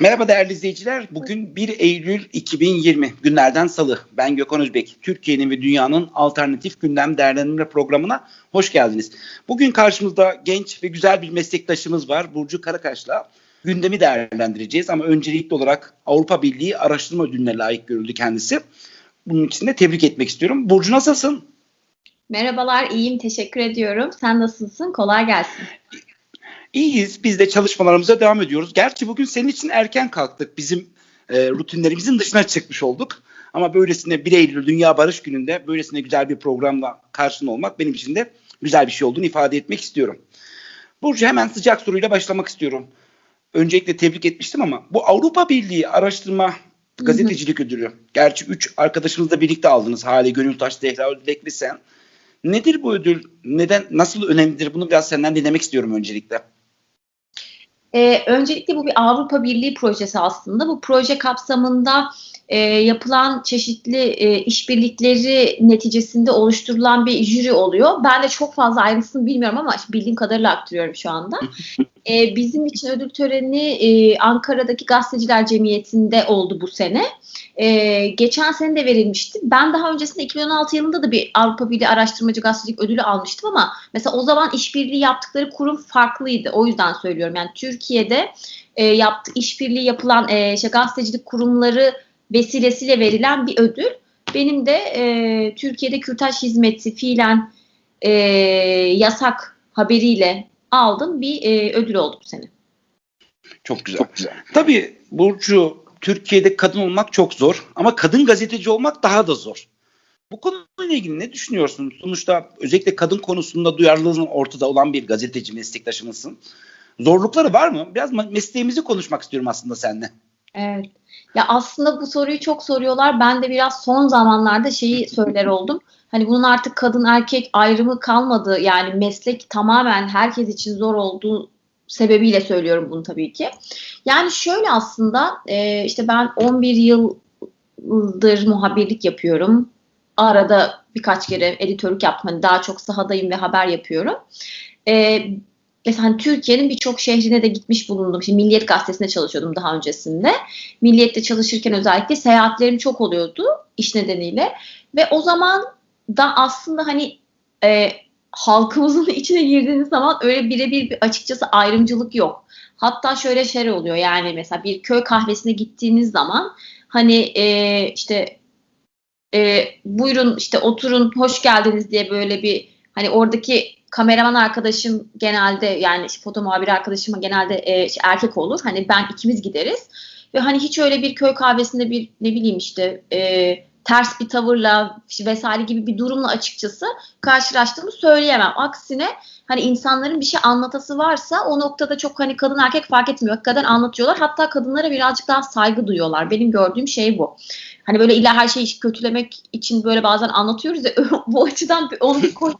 Merhaba değerli izleyiciler. Bugün 1 Eylül 2020 günlerden salı. Ben Gökhan Özbek. Türkiye'nin ve dünyanın alternatif gündem değerlendirme programına hoş geldiniz. Bugün karşımızda genç ve güzel bir meslektaşımız var. Burcu Karakaş'la gündemi değerlendireceğiz. Ama öncelikli olarak Avrupa Birliği araştırma ödülüne layık görüldü kendisi. Bunun için de tebrik etmek istiyorum. Burcu nasılsın? Merhabalar, iyiyim. Teşekkür ediyorum. Sen nasılsın? Kolay gelsin. İyiyiz. Biz de çalışmalarımıza devam ediyoruz. Gerçi bugün senin için erken kalktık. Bizim e, rutinlerimizin dışına çıkmış olduk. Ama böylesine 1 Eylül Dünya Barış Günü'nde böylesine güzel bir programla karşında olmak benim için de güzel bir şey olduğunu ifade etmek istiyorum. Burcu hemen sıcak soruyla başlamak istiyorum. Öncelikle tebrik etmiştim ama bu Avrupa Birliği Araştırma Gazetecilik Ödülü. Gerçi 3 arkadaşımızla birlikte aldınız. Hale Gönültaş, Zehra Ödülek ve sen. Nedir bu ödül? Neden, nasıl önemlidir? Bunu biraz senden dinlemek istiyorum öncelikle. Ee, öncelikle bu bir Avrupa Birliği projesi aslında. Bu proje kapsamında e, yapılan çeşitli e, işbirlikleri neticesinde oluşturulan bir jüri oluyor. Ben de çok fazla ayrıntısını bilmiyorum ama bildiğim kadarıyla aktarıyorum şu anda. E, bizim için ödül töreni e, Ankara'daki Gazeteciler Cemiyeti'nde oldu bu sene. E, geçen sene de verilmişti. Ben daha öncesinde 2016 yılında da bir Avrupa Birliği Araştırmacı Gazetecilik Ödülü almıştım ama mesela o zaman işbirliği yaptıkları kurum farklıydı. O yüzden söylüyorum. Yani Türkiye'de e, yaptı, işbirliği yapılan e, işte gazetecilik kurumları vesilesiyle verilen bir ödül. Benim de e, Türkiye'de kürtaj hizmeti fiilen e, yasak haberiyle aldım bir e, ödül oldu bu sene. Çok güzel. Çok güzel. Tabii Burcu Türkiye'de kadın olmak çok zor ama kadın gazeteci olmak daha da zor. Bu konuyla ilgili ne düşünüyorsun? Sonuçta özellikle kadın konusunda duyarlılığın ortada olan bir gazeteci meslektaşımızsın. Zorlukları var mı? Biraz mesleğimizi konuşmak istiyorum aslında seninle. Evet. Ya aslında bu soruyu çok soruyorlar. Ben de biraz son zamanlarda şeyi söyler oldum. Hani bunun artık kadın erkek ayrımı kalmadı. Yani meslek tamamen herkes için zor olduğu sebebiyle söylüyorum bunu tabii ki. Yani şöyle aslında e, işte ben 11 yıldır muhabirlik yapıyorum. Arada birkaç kere editörlük yaptım. Hani daha çok sahadayım ve haber yapıyorum. E, mesela hani Türkiye'nin birçok şehrine de gitmiş bulundum. Şimdi Milliyet Gazetesi'nde çalışıyordum daha öncesinde. Milliyet'te çalışırken özellikle seyahatlerim çok oluyordu iş nedeniyle. Ve o zaman da aslında hani e, halkımızın içine girdiğiniz zaman öyle birebir bir açıkçası ayrımcılık yok. Hatta şöyle şey oluyor yani mesela bir köy kahvesine gittiğiniz zaman hani e, işte e, buyurun işte oturun hoş geldiniz diye böyle bir hani oradaki kameraman arkadaşım genelde yani işte foto muhabiri arkadaşım genelde e, işte erkek olur. Hani ben ikimiz gideriz. Ve hani hiç öyle bir köy kahvesinde bir ne bileyim işte e, ters bir tavırla vesaire gibi bir durumla açıkçası karşılaştığımı söyleyemem. Aksine hani insanların bir şey anlatası varsa o noktada çok hani kadın erkek fark etmiyor. Hakikaten anlatıyorlar. Hatta kadınlara birazcık daha saygı duyuyorlar. Benim gördüğüm şey bu. Hani böyle illa her şeyi kötülemek için böyle bazen anlatıyoruz ya bu açıdan onu bir koy.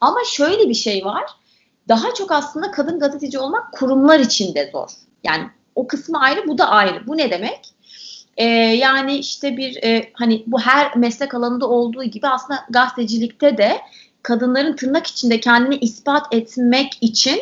Ama şöyle bir şey var. Daha çok aslında kadın gazeteci olmak kurumlar için de zor. Yani o kısmı ayrı, bu da ayrı. Bu ne demek? Ee, yani işte bir e, hani bu her meslek alanında olduğu gibi aslında gazetecilikte de kadınların tırnak içinde kendini ispat etmek için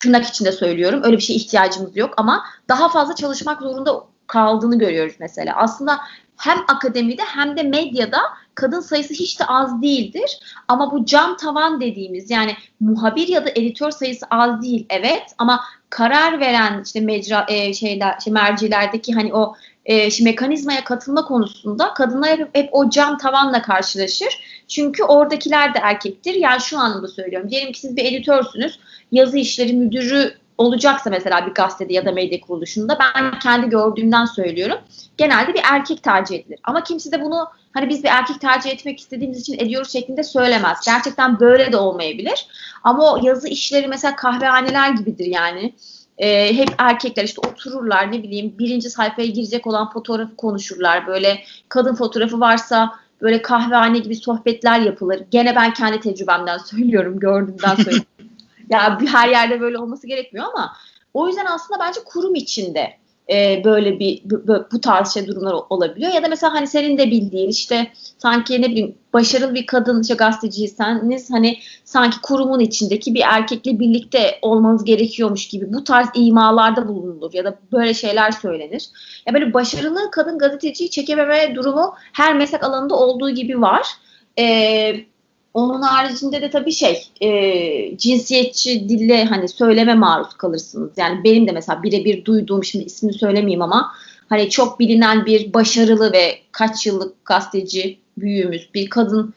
tırnak içinde söylüyorum. Öyle bir şey ihtiyacımız yok ama daha fazla çalışmak zorunda kaldığını görüyoruz mesela. Aslında hem akademide hem de medyada kadın sayısı hiç de az değildir. Ama bu cam tavan dediğimiz yani muhabir ya da editör sayısı az değil evet ama karar veren işte mecra e, şeyler işte mercilerdeki hani o e, işte mekanizmaya katılma konusunda kadınlar hep, hep o cam tavanla karşılaşır. Çünkü oradakiler de erkektir. Yani şu anlamda söylüyorum. Diyelim ki siz bir editörsünüz. Yazı işleri müdürü olacaksa mesela bir gazetede ya da medya kuruluşunda ben kendi gördüğümden söylüyorum. Genelde bir erkek tercih edilir. Ama kimse de bunu hani biz bir erkek tercih etmek istediğimiz için ediyoruz şeklinde söylemez. Gerçekten böyle de olmayabilir. Ama o yazı işleri mesela kahvehaneler gibidir yani. Ee, hep erkekler işte otururlar ne bileyim birinci sayfaya girecek olan fotoğrafı konuşurlar. Böyle kadın fotoğrafı varsa böyle kahvehane gibi sohbetler yapılır. Gene ben kendi tecrübemden söylüyorum, gördüğümden söylüyorum. ya her yerde böyle olması gerekmiyor ama o yüzden aslında bence kurum içinde e, böyle bir bu, bu tarz şey durumlar olabiliyor. Ya da mesela hani senin de bildiğin işte sanki ne bileyim başarılı bir kadın işte gazeteciyseniz hani sanki kurumun içindeki bir erkekle birlikte olmanız gerekiyormuş gibi bu tarz imalarda bulunulur ya da böyle şeyler söylenir. Ya böyle başarılı kadın gazeteciyi çekememe durumu her meslek alanında olduğu gibi var. Ee, onun haricinde de tabii şey e, cinsiyetçi dille hani söyleme maruz kalırsınız. Yani benim de mesela birebir duyduğum şimdi ismini söylemeyeyim ama hani çok bilinen bir başarılı ve kaç yıllık gazeteci büyüğümüz bir kadın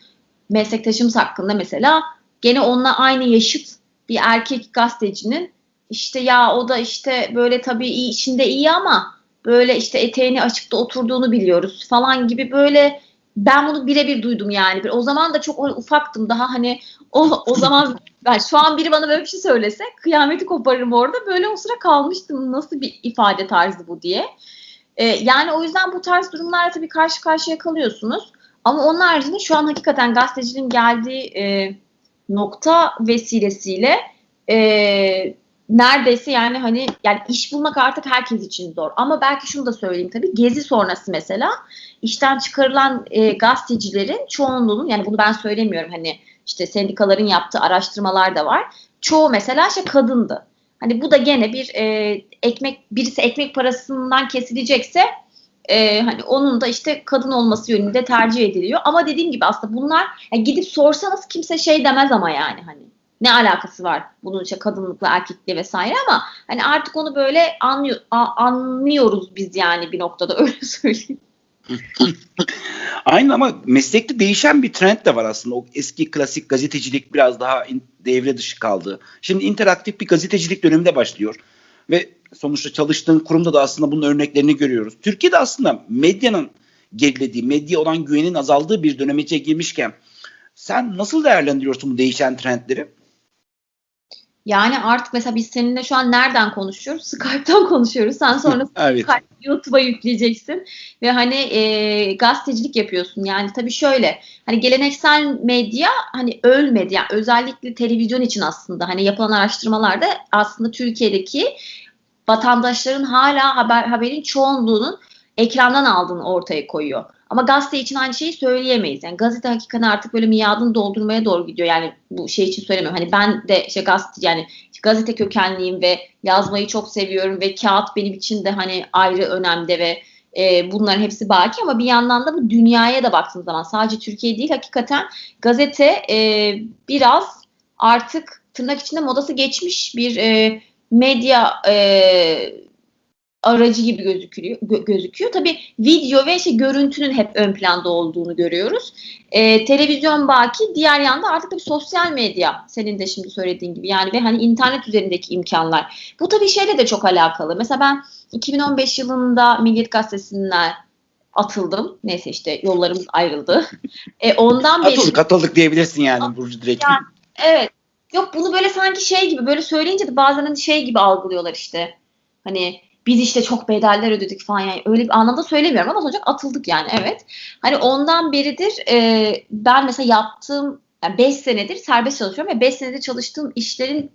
meslektaşımız hakkında mesela gene onunla aynı yaşıt bir erkek gazetecinin işte ya o da işte böyle tabii iyi, içinde iyi ama böyle işte eteğini açıkta oturduğunu biliyoruz falan gibi böyle ben bunu birebir duydum yani. O zaman da çok ufaktım daha hani o, o zaman ben şu an biri bana böyle bir şey söylese kıyameti koparırım orada. Böyle o sıra kalmıştım nasıl bir ifade tarzı bu diye. Ee, yani o yüzden bu tarz durumlarla tabii karşı karşıya kalıyorsunuz. Ama onun haricinde şu an hakikaten gazeteciliğin geldiği e, nokta vesilesiyle e, neredeyse yani hani yani iş bulmak artık herkes için zor. Ama belki şunu da söyleyeyim tabii gezi sonrası mesela işten çıkarılan e, gazetecilerin çoğunluğunun yani bunu ben söylemiyorum hani işte sendikaların yaptığı araştırmalar da var. Çoğu mesela işte kadındı. Hani bu da gene bir e, ekmek birisi ekmek parasından kesilecekse e, hani onun da işte kadın olması yönünde tercih ediliyor. Ama dediğim gibi aslında bunlar yani gidip sorsanız kimse şey demez ama yani hani ne alakası var bunun işte kadınlıkla erkekle vesaire ama hani artık onu böyle anlıyor, anlıyoruz biz yani bir noktada öyle söyleyeyim. Aynı ama meslekte değişen bir trend de var aslında. O eski klasik gazetecilik biraz daha devre dışı kaldı. Şimdi interaktif bir gazetecilik döneminde başlıyor. Ve sonuçta çalıştığın kurumda da aslında bunun örneklerini görüyoruz. Türkiye'de aslında medyanın gerilediği, medya olan güvenin azaldığı bir dönemece girmişken sen nasıl değerlendiriyorsun bu değişen trendleri? Yani artık mesela biz seninle şu an nereden konuşuyoruz? Skype'tan konuşuyoruz. Sen sonra evet. Skype YouTube'a yükleyeceksin ve hani e, gazetecilik yapıyorsun. Yani tabii şöyle hani geleneksel medya hani ölmedi. Yani özellikle televizyon için aslında hani yapılan araştırmalarda aslında Türkiye'deki vatandaşların hala haber haberin çoğunluğunun ekrandan aldığını ortaya koyuyor. Ama gazete için aynı şeyi söyleyemeyiz. Yani gazete hakikaten artık böyle miadını doldurmaya doğru gidiyor. Yani bu şey için söylemiyorum. Hani ben de işte gazete yani gazete kökenliyim ve yazmayı çok seviyorum ve kağıt benim için de hani ayrı önemde ve e, bunların hepsi baki ama bir yandan da bu dünyaya da baktığım zaman sadece Türkiye değil hakikaten gazete e, biraz artık tırnak içinde modası geçmiş bir e, medya e, aracı gibi gözüküyor. gözüküyor. Tabii video ve işte görüntünün hep ön planda olduğunu görüyoruz. Ee, televizyon baki, diğer yanda artık tabii sosyal medya senin de şimdi söylediğin gibi yani ve hani internet üzerindeki imkanlar. Bu tabii şeyle de çok alakalı. Mesela ben 2015 yılında Milliyet Gazetesi'nden atıldım. Neyse işte yollarımız ayrıldı. E, ondan beri... Atıldık, atıldık diyebilirsin yani Burcu direkt. Yani, evet. Yok bunu böyle sanki şey gibi böyle söyleyince de bazen hani şey gibi algılıyorlar işte. Hani biz işte çok bedeller ödedik falan yani öyle bir anlamda söylemiyorum ama sonuçta atıldık yani evet. Hani ondan beridir e, ben mesela yaptığım yani 5 senedir serbest çalışıyorum ve 5 senedir çalıştığım işlerin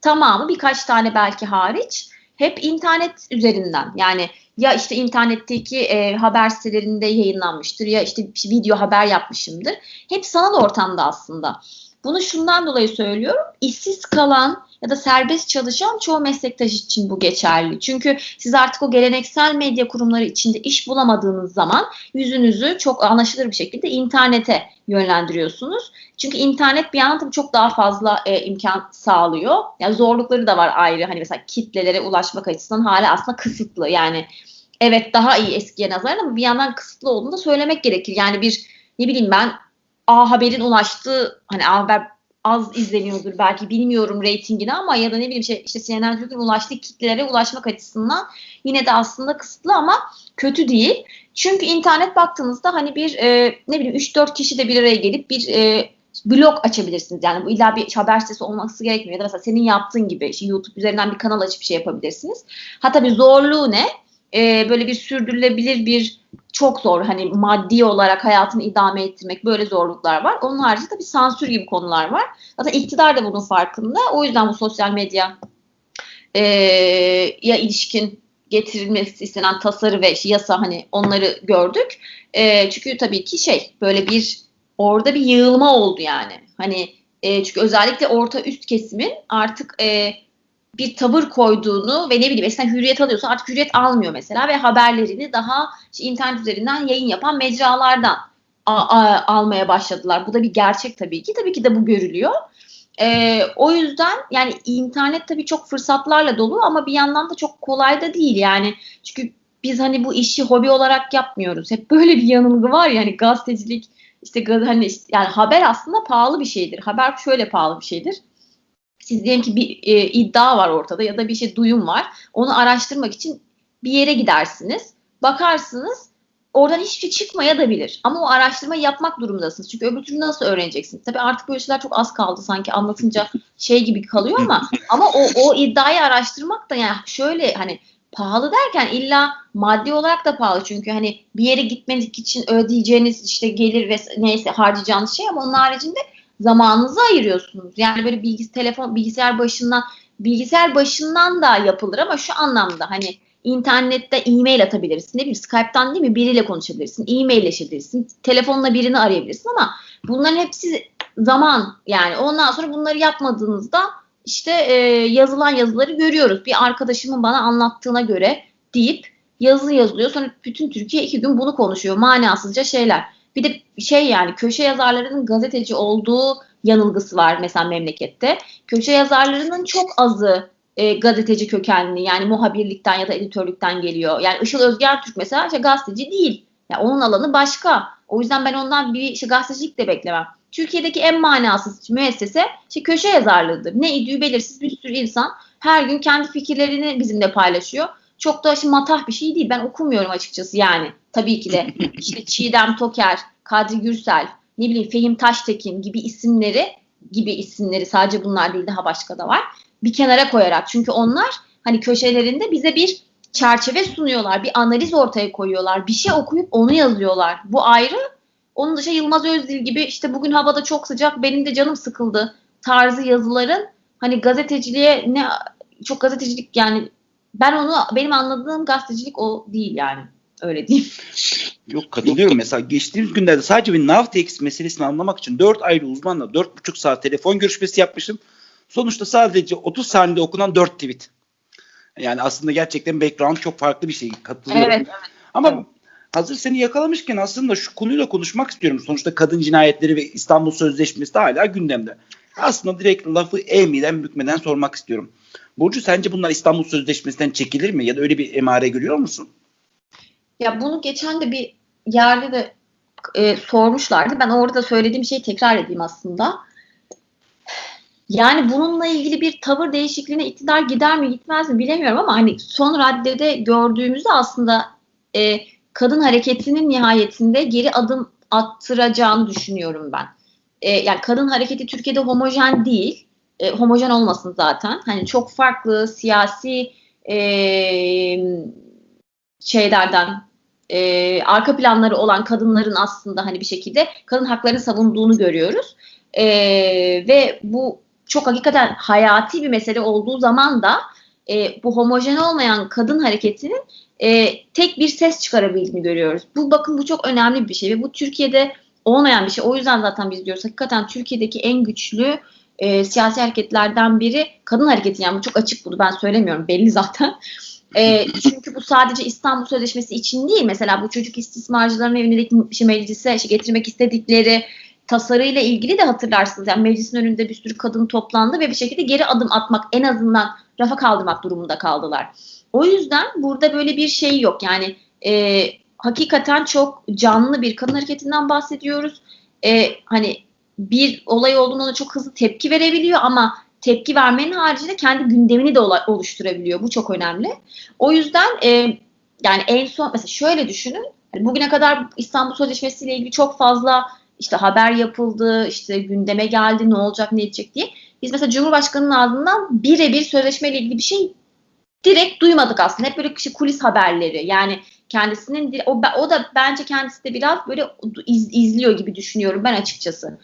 tamamı birkaç tane belki hariç hep internet üzerinden yani ya işte internetteki e, haber sitelerinde yayınlanmıştır ya işte video haber yapmışımdır. Hep sanal ortamda aslında. Bunu şundan dolayı söylüyorum. İşsiz kalan ya da serbest çalışan çoğu meslektaş için bu geçerli. Çünkü siz artık o geleneksel medya kurumları içinde iş bulamadığınız zaman yüzünüzü çok anlaşılır bir şekilde internete yönlendiriyorsunuz. Çünkü internet bir yandan çok daha fazla e, imkan sağlıyor. Yani zorlukları da var ayrı. Hani mesela kitlelere ulaşmak açısından hala aslında kısıtlı. Yani evet daha iyi eskiye nazaran ama bir yandan kısıtlı olduğunu da söylemek gerekir. Yani bir ne bileyim ben A Haber'in ulaştığı hani A Haber az izleniyordur belki bilmiyorum reytingini ama ya da ne bileyim şey, işte CNN Türk'ün ulaştığı kitlelere ulaşmak açısından yine de aslında kısıtlı ama kötü değil. Çünkü internet baktığınızda hani bir e, ne bileyim 3-4 kişi de bir araya gelip bir e, blog açabilirsiniz. Yani bu illa bir haber sitesi olması gerekmiyor. Ya da mesela senin yaptığın gibi işte YouTube üzerinden bir kanal açıp şey yapabilirsiniz. Ha tabii zorluğu ne? Ee, böyle bir sürdürülebilir bir çok zor hani maddi olarak hayatını idame ettirmek böyle zorluklar var. Onun haricinde tabii sansür gibi konular var. Zaten iktidar da bunun farkında. O yüzden bu sosyal medya e, ya ilişkin getirilmesi istenen tasarı ve yasa hani onları gördük. E, çünkü tabii ki şey böyle bir orada bir yığılma oldu yani. Hani e, çünkü özellikle orta üst kesimin artık e, bir tavır koyduğunu ve ne bileyim eskiden hürriyet alıyorsa artık hürriyet almıyor mesela ve haberlerini daha işte internet üzerinden yayın yapan mecralardan almaya başladılar. Bu da bir gerçek tabii ki. Tabii ki de bu görülüyor. Ee, o yüzden yani internet tabii çok fırsatlarla dolu ama bir yandan da çok kolay da değil yani. Çünkü biz hani bu işi hobi olarak yapmıyoruz. Hep böyle bir yanılgı var yani gazetecilik işte hani işte, yani haber aslında pahalı bir şeydir. Haber şöyle pahalı bir şeydir. Siz diyelim ki bir e, iddia var ortada ya da bir şey duyum var. Onu araştırmak için bir yere gidersiniz. Bakarsınız oradan hiçbir şey çıkmayabilir. Ama o araştırmayı yapmak durumundasınız. Çünkü öbür türlü nasıl öğreneceksiniz? Tabii artık böyle şeyler çok az kaldı sanki anlatınca şey gibi kalıyor ama ama o, o iddiayı araştırmak da yani şöyle hani pahalı derken illa maddi olarak da pahalı çünkü hani bir yere gitmedik için ödeyeceğiniz işte gelir ve neyse harcayacağınız şey ama onun haricinde zamanınızı ayırıyorsunuz. Yani böyle bilgis telefon bilgisayar başından bilgisayar başından da yapılır ama şu anlamda hani internette e-mail atabilirsin. Ne bileyim Skype'tan değil mi biriyle konuşabilirsin. E-mailleşebilirsin. Telefonla birini arayabilirsin ama bunların hepsi zaman yani ondan sonra bunları yapmadığınızda işte e, yazılan yazıları görüyoruz. Bir arkadaşımın bana anlattığına göre deyip yazı yazılıyor. Sonra bütün Türkiye iki gün bunu konuşuyor. Manasızca şeyler. Bir de şey yani köşe yazarlarının gazeteci olduğu yanılgısı var mesela memlekette. Köşe yazarlarının çok azı e, gazeteci kökenli yani muhabirlikten ya da editörlükten geliyor. Yani Işıl Özgen Türk mesela işte gazeteci değil. Yani onun alanı başka. O yüzden ben ondan bir işte gazetecilik de beklemem. Türkiye'deki en manasız müessese işte köşe yazarlığıdır. Ne idüğü belirsiz bir sürü insan her gün kendi fikirlerini bizimle paylaşıyor. Çok da şimdi matah bir şey değil. Ben okumuyorum açıkçası yani. Tabii ki de işte Çiğdem Toker, Kadri Gürsel, ne bileyim Fehim Taştekin gibi isimleri gibi isimleri sadece bunlar değil daha başka da var. Bir kenara koyarak çünkü onlar hani köşelerinde bize bir çerçeve sunuyorlar. Bir analiz ortaya koyuyorlar. Bir şey okuyup onu yazıyorlar. Bu ayrı. Onun dışında Yılmaz Özdil gibi işte bugün havada çok sıcak benim de canım sıkıldı tarzı yazıların hani gazeteciliğe ne çok gazetecilik yani ben onu benim anladığım gazetecilik o değil yani. Öyle diyeyim. Yok katılıyorum. Mesela geçtiğimiz günlerde sadece bir Navtex meselesini anlamak için 4 ayrı uzmanla 4,5 saat telefon görüşmesi yapmışım. Sonuçta sadece 30 saniyede okunan 4 tweet. Yani aslında gerçekten background çok farklı bir şey. Katılıyorum. Evet. Ama Evet. hazır seni yakalamışken aslında şu konuyla konuşmak istiyorum. Sonuçta kadın cinayetleri ve İstanbul Sözleşmesi de hala gündemde. Aslında direkt lafı eğmeden bükmeden sormak istiyorum. Burcu sence bunlar İstanbul Sözleşmesi'nden çekilir mi? Ya da öyle bir emare görüyor musun? Ya bunu geçen de bir yerde de e, sormuşlardı. Ben orada söylediğim şeyi tekrar edeyim aslında. Yani bununla ilgili bir tavır değişikliğine iktidar gider mi gitmez mi bilemiyorum ama hani son raddede gördüğümüzde aslında e, kadın hareketinin nihayetinde geri adım attıracağını düşünüyorum ben. E, yani kadın hareketi Türkiye'de homojen değil. E, homojen olmasın zaten. Hani çok farklı siyasi e, şeylerden e, arka planları olan kadınların aslında hani bir şekilde kadın haklarını savunduğunu görüyoruz. E, ve bu çok hakikaten hayati bir mesele olduğu zaman da e, bu homojen olmayan kadın hareketinin e, tek bir ses çıkarabildiğini görüyoruz. Bu bakın bu çok önemli bir şey ve bu Türkiye'de olmayan bir şey. O yüzden zaten biz diyoruz hakikaten Türkiye'deki en güçlü e, siyasi hareketlerden biri kadın hareketi. Yani bu çok açık bunu ben söylemiyorum belli zaten. E, çünkü bu sadece İstanbul Sözleşmesi için değil. Mesela bu çocuk istismarcıların evindeki şey, meclise şey, getirmek istedikleri tasarıyla ilgili de hatırlarsınız. Yani meclisin önünde bir sürü kadın toplandı ve bir şekilde geri adım atmak en azından rafa kaldırmak durumunda kaldılar. O yüzden burada böyle bir şey yok. Yani e, hakikaten çok canlı bir kadın hareketinden bahsediyoruz. E, hani bir olay olduğunda ona çok hızlı tepki verebiliyor ama tepki vermenin haricinde kendi gündemini de oluşturabiliyor. Bu çok önemli. O yüzden e, yani en son mesela şöyle düşünün. Yani bugüne kadar İstanbul Sözleşmesi ile ilgili çok fazla işte haber yapıldı, işte gündeme geldi, ne olacak, ne edecek diye. Biz mesela Cumhurbaşkanı'nın ağzından birebir sözleşmeyle ilgili bir şey direkt duymadık aslında. Hep böyle işte kulis haberleri. Yani kendisinin o, o da bence kendisi de biraz böyle iz, izliyor gibi düşünüyorum ben açıkçası.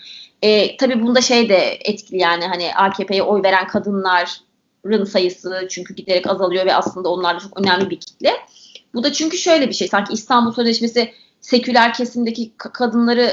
E, tabii bunda şey de etkili yani hani AKP'ye oy veren kadınlar kadınların sayısı çünkü giderek azalıyor ve aslında onlar da çok önemli bir kitle. Bu da çünkü şöyle bir şey. Sanki İstanbul Sözleşmesi seküler kesimdeki ka- kadınları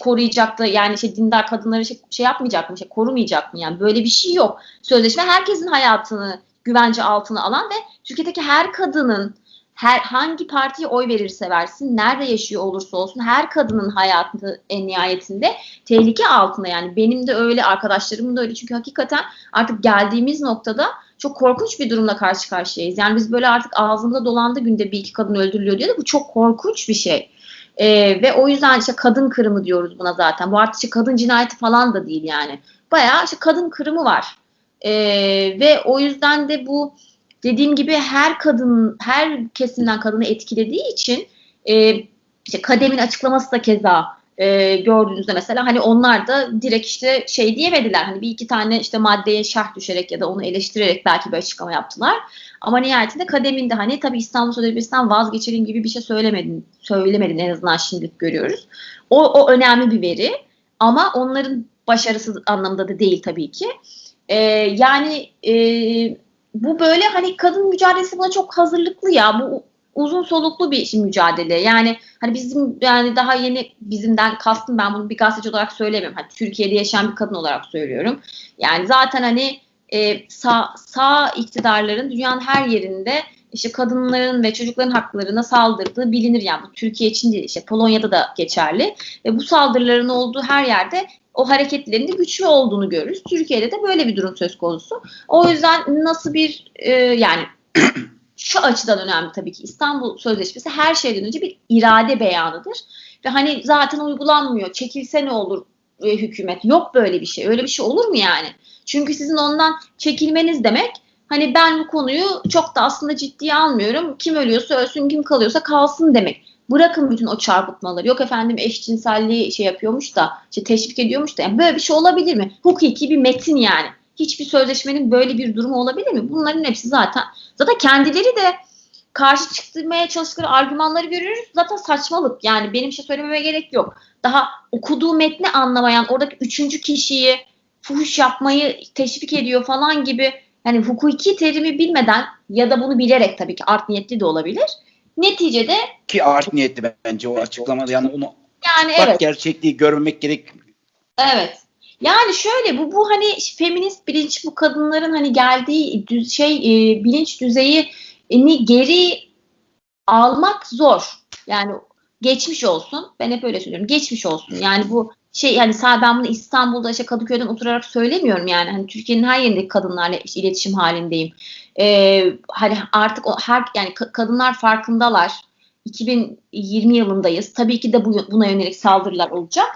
koruyacak da yani işte dindar kadınları şey, şey yapmayacak mı, şey korumayacak mı? Yani böyle bir şey yok. Sözleşme herkesin hayatını güvence altına alan ve Türkiye'deki her kadının her hangi partiye oy verirse versin, nerede yaşıyor olursa olsun her kadının hayatı en nihayetinde tehlike altında yani benim de öyle arkadaşlarımın da öyle çünkü hakikaten artık geldiğimiz noktada çok korkunç bir durumla karşı karşıyayız. Yani biz böyle artık ağzımıza dolandı günde bir iki kadın öldürülüyor diyor da bu çok korkunç bir şey. Ee, ve o yüzden işte kadın kırımı diyoruz buna zaten. Bu artık işte kadın cinayeti falan da değil yani. Bayağı işte kadın kırımı var. Ee, ve o yüzden de bu dediğim gibi her kadın, her kesimden kadını etkilediği için e, işte Kadem'in açıklaması da keza e, gördüğünüzde mesela hani onlar da direkt işte şey diyemediler. Hani bir iki tane işte maddeye şerh düşerek ya da onu eleştirerek belki bir açıklama yaptılar. Ama nihayetinde Kadem'in de hani tabii İstanbul Sözleşmesi'nden vazgeçelim gibi bir şey söylemedin. Söylemedin en azından şimdilik görüyoruz. O, o önemli bir veri. Ama onların başarısız anlamda da değil tabii ki. E, yani e, bu böyle hani kadın mücadelesi buna çok hazırlıklı ya. Bu uzun soluklu bir mücadele. Yani hani bizim yani daha yeni bizimden kastım ben bunu bir gazeteci olarak söylemiyorum. Hani Türkiye'de yaşayan bir kadın olarak söylüyorum. Yani zaten hani e, sağ, sağ iktidarların dünyanın her yerinde işte kadınların ve çocukların haklarına saldırdığı bilinir yani bu Türkiye için değil işte Polonya'da da geçerli ve bu saldırıların olduğu her yerde o hareketlerin de güçlü olduğunu görürüz. Türkiye'de de böyle bir durum söz konusu. O yüzden nasıl bir e, yani şu açıdan önemli tabii ki İstanbul Sözleşmesi her şeyden önce bir irade beyanıdır. Ve hani zaten uygulanmıyor. Çekilse ne olur e, hükümet? Yok böyle bir şey. Öyle bir şey olur mu yani? Çünkü sizin ondan çekilmeniz demek hani ben bu konuyu çok da aslında ciddiye almıyorum. Kim ölüyorsa ölsün, kim kalıyorsa kalsın demek. Bırakın bütün o çarpıtmaları. Yok efendim eşcinselliği şey yapıyormuş da, işte teşvik ediyormuş da. Yani böyle bir şey olabilir mi? Hukuki bir metin yani. Hiçbir sözleşmenin böyle bir durumu olabilir mi? Bunların hepsi zaten zaten kendileri de karşı çıkmaya çalıştıkları argümanları görüyoruz. Zaten saçmalık. Yani benim şey söylememe gerek yok. Daha okuduğu metni anlamayan, oradaki üçüncü kişiyi fuhuş yapmayı teşvik ediyor falan gibi yani hukuki terimi bilmeden ya da bunu bilerek tabii ki art niyetli de olabilir. Neticede Ki art niyetli bence o açıklamada yani onu yani bak evet gerçekliği görmemek gerek. Evet. Yani şöyle bu bu hani feminist bilinç bu kadınların hani geldiği düz, şey e, bilinç düzeyini geri almak zor. Yani geçmiş olsun. Ben hep öyle söylüyorum. Geçmiş olsun. Yani bu şey yani sadece ben bunu İstanbul'da işte Kadıköy'den oturarak söylemiyorum yani. Hani Türkiye'nin her yerindeki kadınlarla işte iletişim halindeyim. Ee, hani artık o her yani ka- kadınlar farkındalar. 2020 yılındayız. Tabii ki de bu, buna yönelik saldırılar olacak.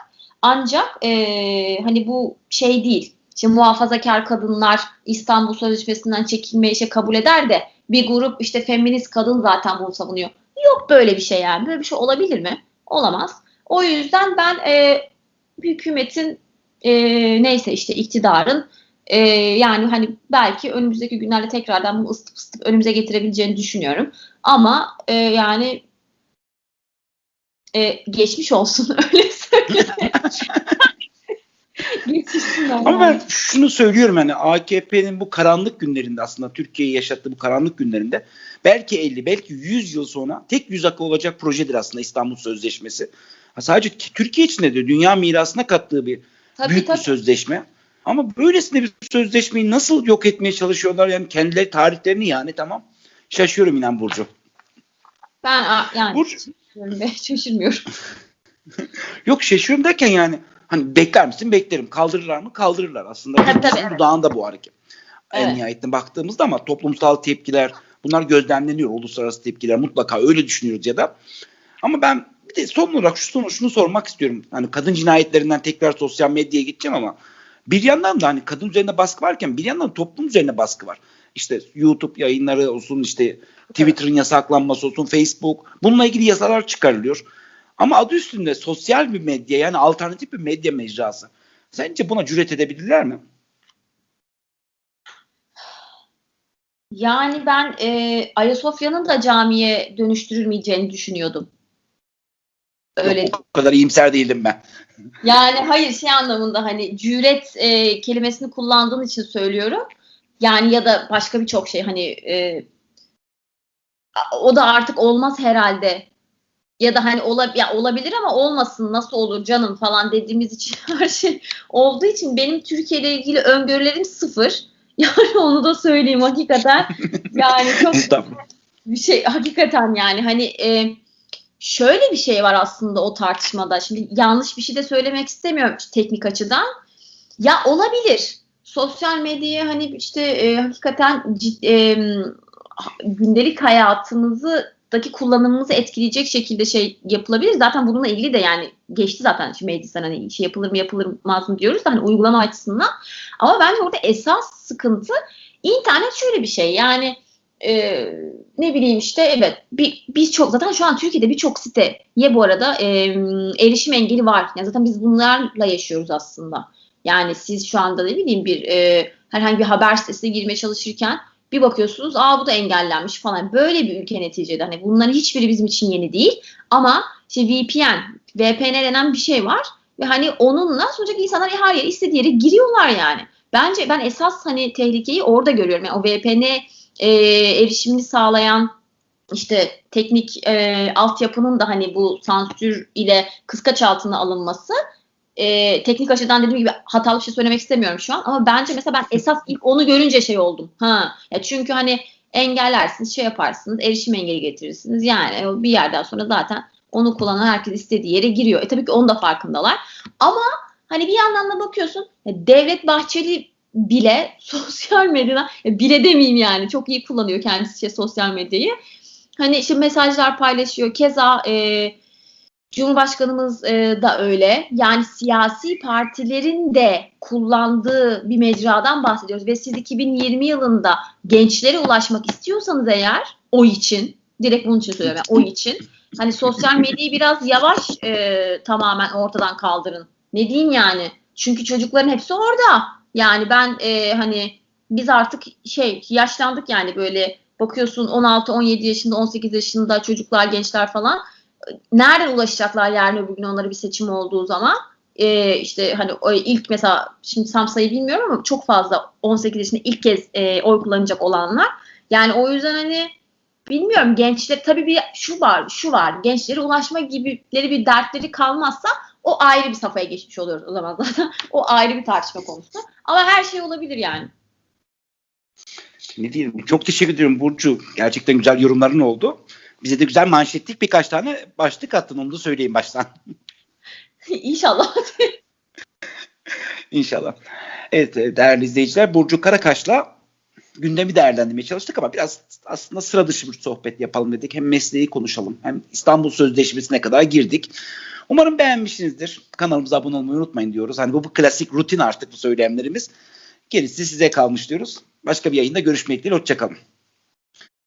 Ancak e, hani bu şey değil. İşte muhafazakar kadınlar İstanbul Sözleşmesi'nden çekilmeyi işte kabul eder de bir grup işte feminist kadın zaten bunu savunuyor. Yok böyle bir şey yani. Böyle bir şey olabilir mi? Olamaz. O yüzden ben e, hükümetin e, neyse işte iktidarın e, yani hani belki önümüzdeki günlerde tekrardan bunu ısıtıp ısıtıp önümüze getirebileceğini düşünüyorum. Ama e, yani e, geçmiş olsun öyle söyleyeyim. Ama ben şunu söylüyorum hani AKP'nin bu karanlık günlerinde aslında Türkiye'yi yaşattığı bu karanlık günlerinde belki 50 belki 100 yıl sonra tek yüz akı olacak projedir aslında İstanbul Sözleşmesi. Ha, sadece Türkiye için de diyor, dünya mirasına kattığı bir tabii, büyük tabii. bir sözleşme. Ama böylesine bir sözleşmeyi nasıl yok etmeye çalışıyorlar yani kendileri tarihlerini yani tamam. Şaşıyorum inan Burcu. Ben yani Burcu. şaşırmıyorum. Yok şaşıyorum derken yani hani bekler misin? Beklerim. Kaldırırlar mı? Kaldırırlar. Aslında Tabii, tabii, evet. dudağında bu hareket. En Evet. nihayetinde baktığımızda ama toplumsal tepkiler bunlar gözlemleniyor. Uluslararası tepkiler mutlaka öyle düşünüyoruz ya da. Ama ben bir de son olarak şu sonu şunu sormak istiyorum. Hani kadın cinayetlerinden tekrar sosyal medyaya gideceğim ama bir yandan da hani kadın üzerinde baskı varken bir yandan toplum üzerine baskı var. İşte YouTube yayınları olsun işte Twitter'ın yasaklanması olsun Facebook bununla ilgili yasalar çıkarılıyor. Ama adı üstünde sosyal bir medya yani alternatif bir medya mecrası. Sence buna cüret edebilirler mi? Yani ben e, Ayasofya'nın da camiye dönüştürülmeyeceğini düşünüyordum. Öyle. Yok, o kadar iyimser değildim ben. Yani hayır şey anlamında hani cüret e, kelimesini kullandığın için söylüyorum. Yani ya da başka birçok şey hani e, o da artık olmaz herhalde. Ya da hani ola, ya olabilir ama olmasın nasıl olur canım falan dediğimiz için her şey olduğu için benim Türkiye ile ilgili öngörülerim sıfır. Yani onu da söyleyeyim hakikaten. Yani çok bir şey hakikaten yani hani e, şöyle bir şey var aslında o tartışmada. Şimdi yanlış bir şey de söylemek istemiyorum teknik açıdan. Ya olabilir. Sosyal medyaya hani işte e, hakikaten cid- e, gündelik hayatımızdaki kullanımımızı etkileyecek şekilde şey yapılabilir. Zaten bununla ilgili de yani geçti zaten şimdi meclisten hani şey yapılır mı yapılmaz mı diyoruz da hani uygulama açısından. Ama bence orada esas sıkıntı internet şöyle bir şey yani e, ne bileyim işte evet bir, birçok zaten şu an Türkiye'de birçok siteye bu arada e, erişim engeli var. Yani zaten biz bunlarla yaşıyoruz aslında. Yani siz şu anda ne bileyim bir e, herhangi bir haber sitesine girmeye çalışırken bir bakıyorsunuz aa bu da engellenmiş falan. Böyle bir ülke neticede. Hani bunların hiçbiri bizim için yeni değil. Ama işte VPN, VPN denen bir şey var. Ve hani onunla sonuçta insanlar her yere istediği yere giriyorlar yani. Bence ben esas hani tehlikeyi orada görüyorum. Yani o VPN e, erişimini sağlayan işte teknik e, altyapının da hani bu sansür ile kıskaç altına alınması e, teknik açıdan dediğim gibi hatalı bir şey söylemek istemiyorum şu an ama bence mesela ben esas ilk onu görünce şey oldum. Ha ya çünkü hani engellersiniz, şey yaparsınız, erişim engeli getirirsiniz. Yani bir yerden sonra zaten onu kullanan herkes istediği yere giriyor. E tabii ki onun da farkındalar. Ama hani bir yandan da bakıyorsun Devlet Bahçeli bile sosyal medyadan ya bile demeyeyim yani çok iyi kullanıyor kendisi şey, sosyal medyayı. Hani işte mesajlar paylaşıyor. Keza e, Cumhurbaşkanımız e, da öyle. Yani siyasi partilerin de kullandığı bir mecradan bahsediyoruz. Ve siz 2020 yılında gençlere ulaşmak istiyorsanız eğer o için, direkt bunun için söylüyorum yani o için. Hani sosyal medyayı biraz yavaş e, tamamen ortadan kaldırın. Ne diyeyim yani? Çünkü çocukların hepsi orada. Yani ben e, hani biz artık şey yaşlandık yani böyle. Bakıyorsun 16-17 yaşında 18 yaşında çocuklar gençler falan. Nereden ulaşacaklar yarın öbür gün onlara bir seçim olduğu zaman? E, işte hani o ilk mesela şimdi tam bilmiyorum ama çok fazla 18 yaşında ilk kez e, oy kullanacak olanlar. Yani o yüzden hani bilmiyorum gençler tabii bir şu var şu var. Gençlere ulaşma gibileri bir dertleri kalmazsa o ayrı bir safhaya geçmiş oluyoruz o zaman zaten o ayrı bir tartışma konusu ama her şey olabilir yani. Ne diyeyim? Çok teşekkür ediyorum Burcu. Gerçekten güzel yorumların oldu. Bize de güzel manşetlik birkaç tane başlık attın onu da söyleyeyim baştan. İnşallah. İnşallah. Evet e, değerli izleyiciler Burcu Karakaş'la gündemi değerlendirmeye çalıştık ama biraz aslında sıra dışı bir sohbet yapalım dedik. Hem mesleği konuşalım hem İstanbul Sözleşmesi'ne kadar girdik. Umarım beğenmişsinizdir. Kanalımıza abone olmayı unutmayın diyoruz. Hani bu, bu klasik rutin artık bu söylemlerimiz. Gerisi size kalmış diyoruz. Başka bir yayında görüşmek dileğiyle. Hoşçakalın.